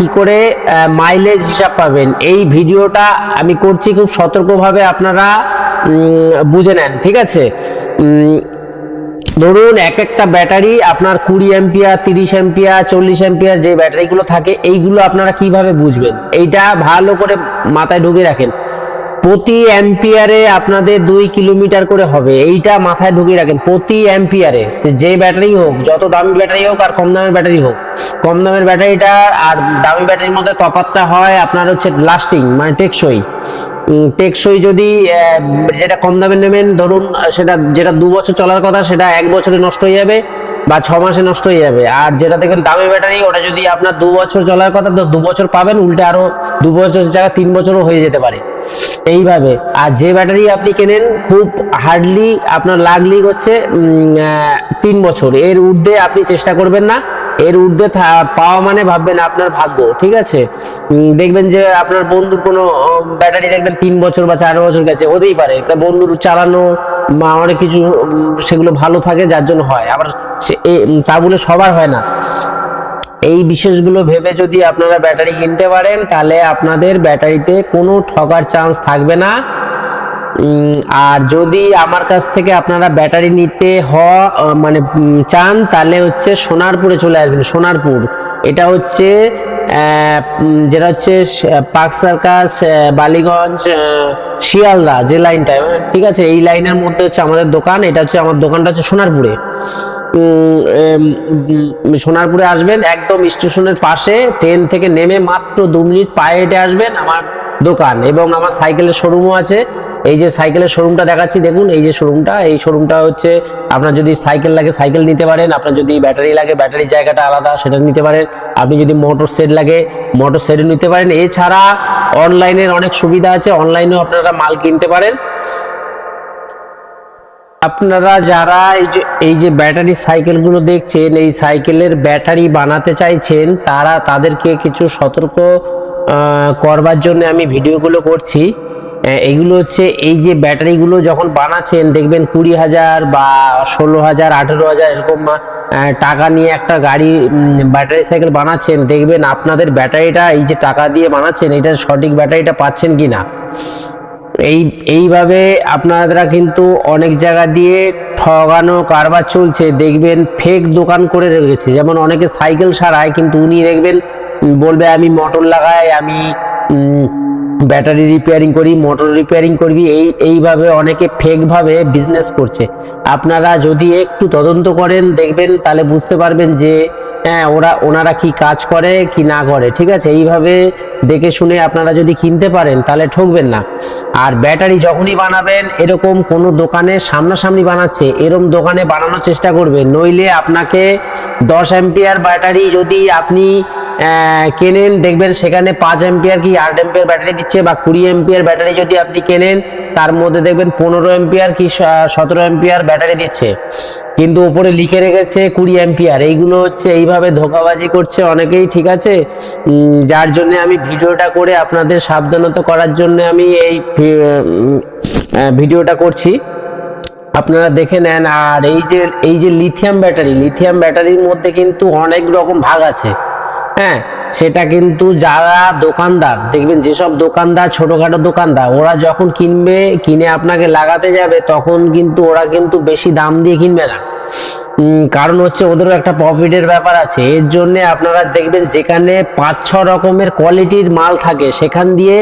কি করে মাইলেজ হিসাব পাবেন। এই ভিডিওটা আমি করছি খুব সতর্কভাবে আপনারা বুঝে নেন, ঠিক আছে? ধরুন এক একটা ব্যাটারি আপনার কুড়ি অ্যাম্পিয়ার তিরিশ অ্যাম্পিয়ার চল্লিশ অ্যাম্পিয়ার যে ব্যাটারিগুলো থাকে, এইগুলো আপনারা কীভাবে বুঝবেন? এইটা ভালো করে মাথায় ঢুকে রাখেন। প্রতি অ্যাম্পিয়ারে আপনাদের দুই কিলোমিটার করে হবে। এইটা মাথায় ঢুকিয়ে রাখেন, প্রতি অ্যাম্পিয়ারে। যে ব্যাটারি হোক, যত দামি ব্যাটারি হোক আর কম দামের ব্যাটারি হোক, কম দামের ব্যাটারিটা আর দামি ব্যাটারির মধ্যে তফাৎটা হয় আপনার হচ্ছে লাস্টিং মানে টেকসই। টেকসই যদি যেটা কম দামে নেবেন, ধরুন, সেটা, যেটা দু বছর চলার কথা, সেটা এক বছরে নষ্ট হয়ে যাবে বা ছ মাসে নষ্ট হয়ে যাবে। আর যেটা দেখবেন দামি ব্যাটারি, ওটা যদি আপনার দু বছর চলার কথা, তো দু বছর পাবেন, উল্টে আরও দু বছর জায়গায় তিন বছরও হয়ে যেতে পারে। এইভাবে। আর যে ব্যাটারি আপনি কেনেন, খুব হার্ডলি আপনার লাগলি হচ্ছে তিন বছর। এর ঊর্ধ্বে আপনি চেষ্টা করবেন না। এর ঊর্ধ্বে পাওয়া মানে ভাববেন আপনার ভাগ্য, ঠিক আছে? দেখবেন যে আপনার বন্ধুর কোনো ব্যাটারি দেখবেন তিন বছর বা চার বছর গেছে, হতেই পারে। তা বন্ধুর চালানো অনেক কিছু সেগুলো ভালো থাকে, যার জন্য হয়। আবার তা বলে সবার হয় না। এই বিশেষগুলো ভেবে যদি আপনারা ব্যাটারি কিনতে পারেন, তাহলে আপনাদের ব্যাটারিতে কোনো ঠকার চান্স থাকবে না। আর যদি আমার কাছ থেকে আপনারা ব্যাটারি নিতে হ মানে চান, তাহলে হচ্ছে সোনারপুরে চলে আসবেন, সোনারপুর। এটা হচ্ছে যেটা হচ্ছে পার্ক সার্কাস বালিগঞ্জ শিয়ালদা, যে লাইনটা, ঠিক আছে? এই লাইনের মধ্যে হচ্ছে আমাদের দোকান, এটা হচ্ছে আমার দোকানটা হচ্ছে সোনারপুরে। সোনারপুরে আসবেন, একদম স্টেশনের পাশে ট্রেন থেকে নেমে মাত্র দু মিনিট পায়ে হেঁটে আসবেন আমার দোকান এবং আমার সাইকেলের শোরুমও আছে। এই যে সাইকেলের শোরুমটা দেখাচ্ছি, দেখুন, এই যে শোরুমটা এই শোরুমটা হচ্ছে আপনার যদি সাইকেল লাগে, সাইকেল নিতে পারেন, আপনার যদি ব্যাটারি লাগে, ব্যাটারির জায়গাটা আলাদা, সেটা নিতে পারেন। আপনি যদি মোটর সেট লাগে মোটর সেটও নিতে পারেন। এছাড়া অনলাইনের অনেক সুবিধা আছে অনলাইনেও আপনারা মাল কিনতে পারেন। আপনারা যারা এই যে এই যে ব্যাটারি সাইকেলগুলো দেখছেন, এই সাইকেলের ব্যাটারি বানাতে চাইছেন, তারা তাদেরকে কিছু সতর্ক করবার জন্য আমি ভিডিওগুলো করছি। এইগুলো হচ্ছে এই যে ব্যাটারিগুলো যখন বানাচ্ছেন, দেখবেন কুড়ি হাজার বা ষোলো হাজার, আঠেরো হাজার এরকম টাকা নিয়ে একটা গাড়ি ব্যাটারি সাইকেল বানাচ্ছেন, দেখবেন আপনাদের ব্যাটারিটা এই যে টাকা দিয়ে বানাচ্ছেন এটা সঠিক ব্যাটারিটা পাচ্ছেন কি না এই, এইভাবে আপনারা কিন্তু অনেক জায়গা দিয়ে ঠগানো, কারবার চলছে। দেখবেন ফেক দোকান করে রেখেছে। যেমন অনেকে সাইকেল সারায়, কিন্তু উনি দেখবেন বলবে, আমি মোটর লাগাই, আমি ব্যাটারি রিপেয়ারিং করি মোটর রিপেয়ারিং করবি। এই, এইভাবে অনেকে ফেকভাবে বিজনেস করছে। আপনারা যদি একটু তদন্ত করেন, দেখবেন, তাহলে বুঝতে পারবেন যে হ্যাঁ ওরা, ওনারা কি কাজ করে, কি না করে, ঠিক আছে? এইভাবে দেখে শুনে আপনারা যদি কিনতে পারেন, তাহলে ঠকবেন না। আর ব্যাটারি যখনই বানাবেন, এরকম কোনো দোকানে সামনাসামনি বানাচ্ছে এরকম দোকানে বানানোর চেষ্টা করবেন। নইলে আপনাকে দশ অ্যাম্পিয়ার ব্যাটারি যদি আপনি কেনেন, দেখবেন সেখানে পাঁচ অ্যাম্পিয়ার কি আট অ্যাম্পিয়ার ব্যাটারি দিচ্ছে বা কুড়ি অ্যাম্পিয়ার ব্যাটারি যদি আপনি কেনেন, তার মধ্যে দেখবেন পনেরো অ্যাম্পিয়ার কি সতেরো অ্যাম্পিয়ার ব্যাটারি দিচ্ছে। কিন্তু উপরে লিখে রেখেছে কুড়ি অ্যাম্পিয়ার এইগুলো হচ্ছে এইভাবে ধোকাবাজি করছে অনেকেই, ঠিক আছে? যার জন্য আমি ভিডিওটা করে আপনাদের সাবধানতা করার জন্য আমি এই ভিডিওটা করছি। আপনারা দেখে নেন। আর এই যে এই যে লিথিয়াম ব্যাটারি লিথিয়াম ব্যাটারির মধ্যে কিন্তু অনেক রকম ভাগ আছে। হ্যাঁ? সেটা কিন্তু যারা দোকানদার, দেখবেন যেসব দোকানদার, ছোটখাটো দোকানদার, ওরা যখন কিনবে, কিনে আপনাকে লাগাতে যাবে, তখন কিন্তু ওরা কিন্তু বেশি দাম দিয়ে কিনবে না। কারণ হচ্ছে ওদেরও একটা প্রফিটের ব্যাপার আছে। এর জন্য আপনারা দেখবেন যেখানে পাঁচ ছ রকমের কোয়ালিটির মাল থাকে, সেখান দিয়ে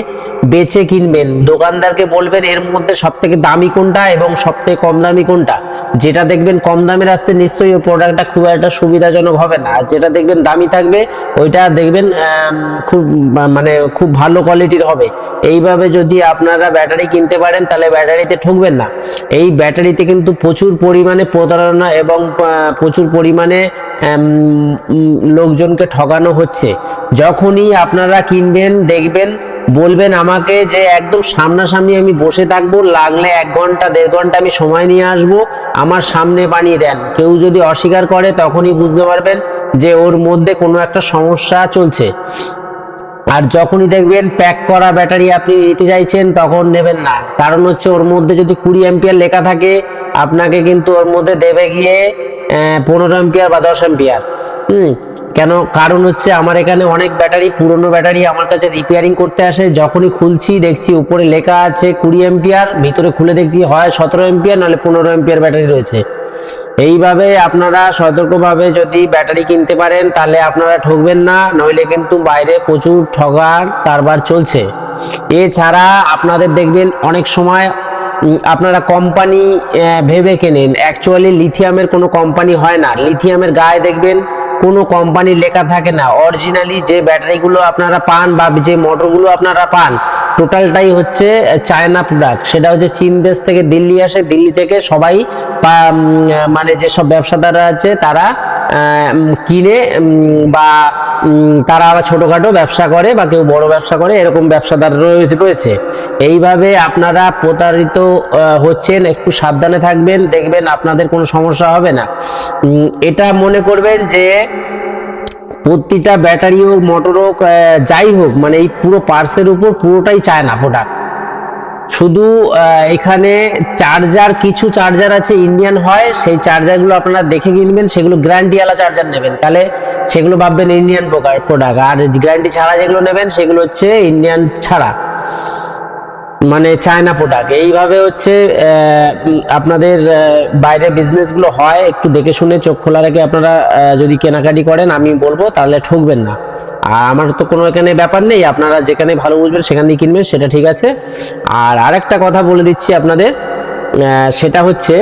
বেচে কিনবেন। দোকানদারকে বলবেন, এর মধ্যে সব থেকে দামি কোনটা এবং সব থেকে কম দামি কোনটা? যেটা দেখবেন কম দামের আসছে, নিশ্চয়ই ওই প্রোডাক্টটা খুব একটা সুবিধাজনক হবে না। আর যেটা দেখবেন দামি থাকবে, ওইটা দেখবেন খুব মানে খুব ভালো কোয়ালিটির হবে। এইভাবে যদি আপনারা ব্যাটারি কিনতে পারেন, তাহলে ব্যাটারিতে ঠকবেন না। এই ব্যাটারিতে কিন্তু প্রচুর পরিমাণে প্রতারণা এবং প্রচুর পরিমাণে লোকজনকে ঠকানো হচ্ছে। যখনই আপনারা কিনবেন, দেখবেন বলবেন আমাকে যে একদম সামনাসামনি আমি বসে থাকব, লাগলে এক ঘণ্টা, দেড় ঘণ্টা আমি সময় নিয়ে আসব। আমার সামনে বানিয়ে দেন। কেউ যদি অস্বীকার করে, তখনই বুঝতে পারবেন যে ওর মধ্যে কোনো একটা সমস্যা চলছে। আর যখনই দেখবেন প্যাক করা ব্যাটারি আপনি নিতে চাইছেন, তখন নেবেন না। কারণ হচ্ছে ওর মধ্যে যদি কুড়ি অ্যাম্পিয়ার লেখা থাকে, আপনাকে কিন্তু ওর মধ্যে দেবে গিয়ে পনেরো অ্যাম্পিয়ার বা দশ অ্যাম্পিয়ার। হুম কেন? কারণ হচ্ছে আমার এখানে অনেক ব্যাটারি, পুরনো ব্যাটারি আমার কাছে রিপেয়ারিং করতে আসে। যখনই খুলছি দেখছি উপরে লেখা আছে কুড়ি এম্পিয়ার ভিতরে খুলে দেখছি হয় সতেরো এম্পিয়ার নাহলে পনেরো এম্পিয়ার ব্যাটারি রয়েছে। এইভাবে আপনারা সতর্কভাবে যদি ব্যাটারি কিনতে পারেন, তাহলে আপনারা ঠকবেন না, নইলে কিন্তু বাইরে প্রচুর ঠগার কারবার চলছে। এছাড়া আপনাদের দেখবেন অনেক সময় আপনারা কোম্পানি ভেবে কেনেন। অ্যাকচুয়ালি লিথিয়ামের কোনো কোম্পানি হয় না। লিথিয়ামের গায়ে দেখবেন কোনো কোম্পানির লেখা থাকে না। অরিজিনালি যে ব্যাটারিগুলো আপনারা পান বা যে মোটরগুলো আপনারা পান টোটালটাই হচ্ছে চায়না প্রোডাক্ট সেটা হচ্ছে চীন দেশ থেকে দিল্লি আসে। দিল্লি থেকে সবাই মানে যেসব ব্যবসাদাররা আছে, তারা কিনে বা তারা আবার ছোটোখাটো ব্যবসা করে বা কেউ বড় ব্যবসা করে, এরকম ব্যবসাদার রয়ে- রয়েছে। এইভাবে আপনারা প্রতারিত হচ্ছেন, একটু সাবধানে থাকবেন, দেখবেন আপনাদের কোনো সমস্যা হবে না। এটা মনে করবেন যে প্রতিটা ব্যাটারি হোক মোটর হোক যাই হোক মানে এই পুরো পার্সের উপর পুরোটাই চায় না প্রোডাক্ট শুধু এখানে চার্জার কিছু চার্জার আছে ইন্ডিয়ান হয়, সেই চার্জারগুলো আপনারা দেখে কিনবেন সেগুলো গ্যারান্টিওয়ালা চার্জার নেবেন। তাহলে সেগুলো ভাববেন ইন্ডিয়ান প্রোডাক্ট আর গ্যারান্টি ছাড়া যেগুলো নেবেন, সেগুলো হচ্ছে ইন্ডিয়ান ছাড়া। মানে চায়না প্রোডাক্ট এইভাবে হচ্ছে আপনাদের বাইরে বিজনেসগুলো হয়, একটু দেখে শুনে চোখ খোলা রেখে আপনারা যদি কেনাকাটি করেন, আমি বলব, তাহলে ঠকবেন না। আর আমার তো কোনো এখানে ব্যাপার নেই, আপনারা যেখানে ভালো বুঝবেন সেখান দিয়ে কিনবেন, সেটা ঠিক আছে। আর আরেকটা কথা বলে দিচ্ছি আপনাদের সেটা হচ্ছে